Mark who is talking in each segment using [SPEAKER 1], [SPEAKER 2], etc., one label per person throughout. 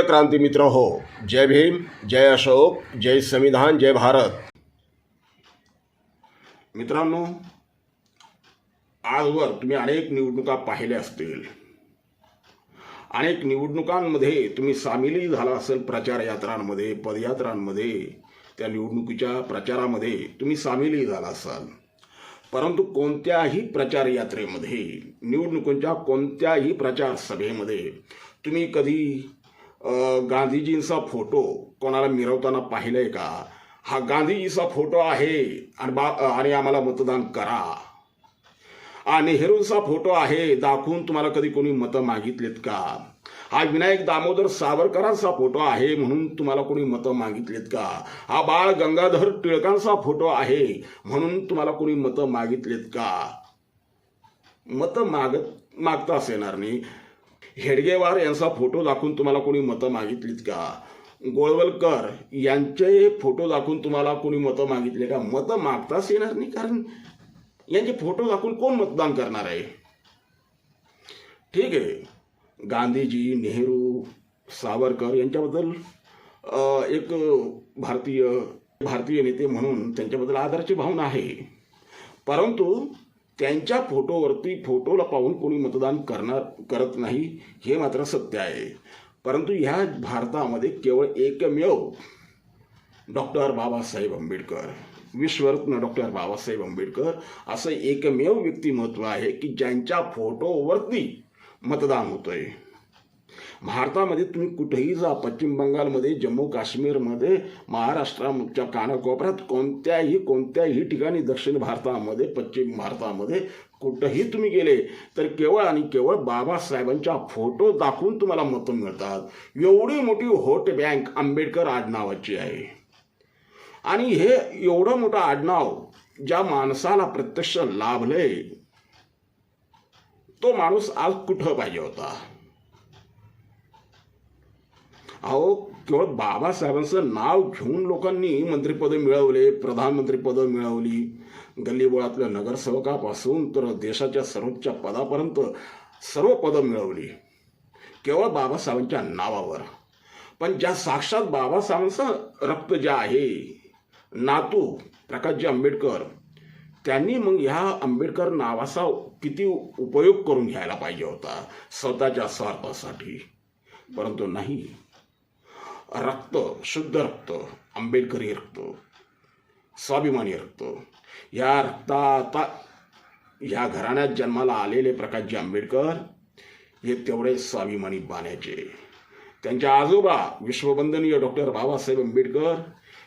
[SPEAKER 1] प्रिय क्रांती मित्र हो जय भीम जय अशोक जय संविधान जय भारत. मित्रांनो आजवर तुम्ही अनेक निवडणुका पाहिल्या असतील. अनेक निवडणुकांमध्ये तुम्ही सामीलही झाला असेल प्रचार यात्रांमध्ये पदयात्रांमध्ये त्या निवडणुकीच्या प्रचारामध्ये तुम्ही सामीलही झाला असाल. परंतु कोणत्याही प्रचार यात्रेमध्ये निवडणुकांच्या कोणत्याही प्रचार सभेमध्ये तुम्ही कधी गांधीजींचा फोटो कोणाला मिरवताना पाहिलंय का? हा गांधीजीचा फोटो आहे आणि बा आणि आम्हाला मतदान करा. हा नेहरूंचा फोटो आहे दाखवून तुम्हाला कधी कोणी मतं मागितलेत का? हा विनायक दामोदर सावरकरांचा फोटो आहे म्हणून तुम्हाला कोणी मतं मागितलेत का? हा बाळ गंगाधर टिळकांचा फोटो आहे म्हणून तुम्हाला कोणी मतं मागितलेत का? मतं मागत मागताच येणार नाही. हेडगेवार यांचा फोटो दाखवून तुम्हाला कोणी मतं मागितलीत का? गोळवलकर यांचे फोटो दाखवून तुम्हाला कोणी मतं मागितले का? मतं मागताच येणार नाही कारण यांचे फोटो दाखवून कोण मतदान करणार आहे? ठीक आहे. गांधीजी नेहरू सावरकर यांच्याबद्दल एक भारतीय भारतीय नेते म्हणून त्यांच्याबद्दल आदराची भावना आहे. परंतु त्यांच्या फोटोवरती फोटोला पाहून कोणी मतदान करणार करत नाही हे मात्र सत्य आहे. परंतु ह्या भारतामध्ये केवळ एकमेव डॉक्टर बाबासाहेब आंबेडकर विश्वरत्न डॉक्टर बाबासाहेब आंबेडकर असं एकमेव व्यक्तिमत्व आहे की ज्यांच्या फोटोवरती मतदान होतं आहे भारतामध्ये तुम्ही कुठेही जा पश्चिम बंगालमध्ये जम्मू काश्मीरमध्ये महाराष्ट्राच्या कानाकोपऱ्यात कोणत्याही कोणत्याही ठिकाणी दक्षिण भारतामध्ये पश्चिम भारतामध्ये कुठंही तुम्ही गेले तर केवळ आणि केवळ बाबासाहेबांच्या फोटो दाखवून तुम्हाला मतं मिळतात. एवढी मोठी होट बँक आंबेडकर आडनावाची आहे. आणि हे एवढं मोठं आडनाव ज्या माणसाला प्रत्यक्ष लाभले तो माणूस आज कुठं पाहिजे होता? अहो केवळ बाबासाहेबांचं नाव घेऊन लोकांनी मंत्रिपदं मिळवले प्रधानमंत्रीपदं मिळवली. गल्लीबोळातल्या नगरसेवकापासून तर देशाच्या सर्वोच्च पदापर्यंत सर्व पदं मिळवली. केवळ बाबासाहेबांच्या नावावर. पण ज्या साक्षात बाबासाहेबांचं रक्त जे आहे नातू प्रकाशजी आंबेडकर त्यांनी मग ह्या आंबेडकर नावाचा किती उपयोग करून घ्यायला पाहिजे होता स्वतःच्या स्वार्थासाठी. परंतु नाही. रक्त शुद्ध रक्त आंबेडकरी रक्त स्वाभिमानी रक्त या रक्ता ह्या घराण्यात जन्माला आलेले प्रकाशजी आंबेडकर हे तेवढे स्वाभिमानी बाण्याचे त्यांच्या आजोबा विश्ववंदनीय डॉक्टर बाबासाहेब आंबेडकर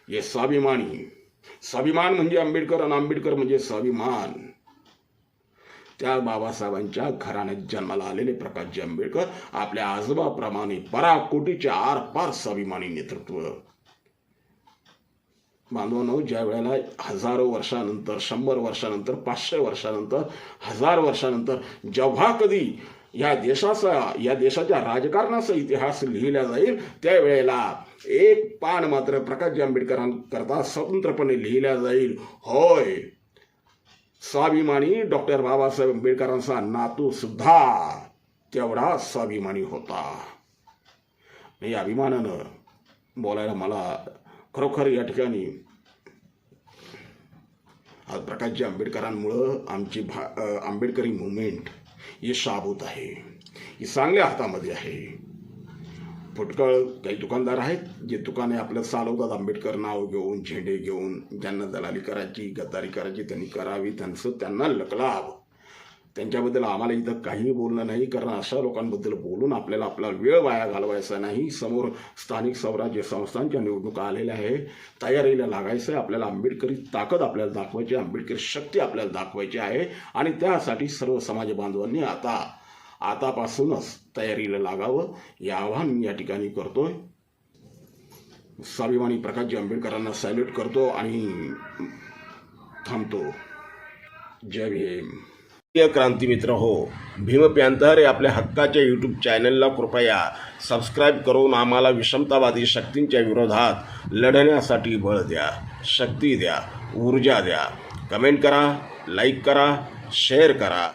[SPEAKER 1] हे स्वाभिमानी. स्वाभिमान म्हणजे आंबेडकर आणि आंबेडकर म्हणजे स्वाभिमान. त्या बाबासाहेबांच्या घराण्यात जन्माला आलेले प्रकाशजी आंबेडकर आपल्या आजोबाप्रमाणे पराकोटीचे आरपार स्वाभिमानी नेतृत्व. बांधवांनो ज्या वेळेला हजारो वर्षानंतर शंभर वर्षानंतर पाचशे वर्षानंतर हजार वर्षानंतर जेव्हा कधी या देशाचा या देशाच्या राजकारणाचा इतिहास लिहिला जाईल त्यावेळेला एक पान मात्र प्रकाशजी आंबेडकरांकरता स्वतंत्रपणे लिहिल्या जाईल. होय. स्वाभिमानी डॉक्टर बाबासाहेब आंबेडकरांचा नातू सुद्धा तेवढा स्वाभिमानी होता. या अभिमानानं बोलायला मला खरोखर या ठिकाणी आज प्रकाशजी आंबेडकरांमुळं आमची भा आंबेडकरी मुवमेंट ही शाबूत आहे. ही चांगल्या हातामध्ये आहे. फुटकळ काही दुकानदार आहेत जे दुकाने आपल्या चालवतात. आंबेडकर नाव घेऊन झेंडे घेऊन ज्यांना दलाली करायची गद्दारी करायची त्यांनी करावी त्यांचं त्यांना लकलाभ त्यांच्याबद्दल आम्हाला इथं काहीही बोलणं नाही कारण अशा लोकांबद्दल बोलून आपल्याला आपला वेळ वाया घालवायचा नाही. समोर स्थानिक स्वराज्य संस्थांच्या निवडणुका आलेल्या आहे तयारीला लागायचं आहे. आपल्याला आंबेडकरी ताकद आपल्याला दाखवायची आहे. आंबेडकरी शक्ती आपल्याला दाखवायची आहे. आणि त्यासाठी सर्व समाज बांधवांनी आता आतापासूनच तयारीला लागावं हे आवाहन मी या ठिकाणी करतोय. स्वाभिमानी प्रकाशजी आंबेडकरांना सॅल्यूट करतो आणि थांबतो. जय भीम. क्रांती मित्र हो भीम प्यांतर हे आपल्या हक्काच्या यूट्यूब चॅनलला कृपया सबस्क्राईब करून आम्हाला विषमतावादी शक्तींच्या विरोधात लढण्यासाठी बळ द्या शक्ती द्या ऊर्जा द्या. कमेंट करा लाईक करा शेअर करा.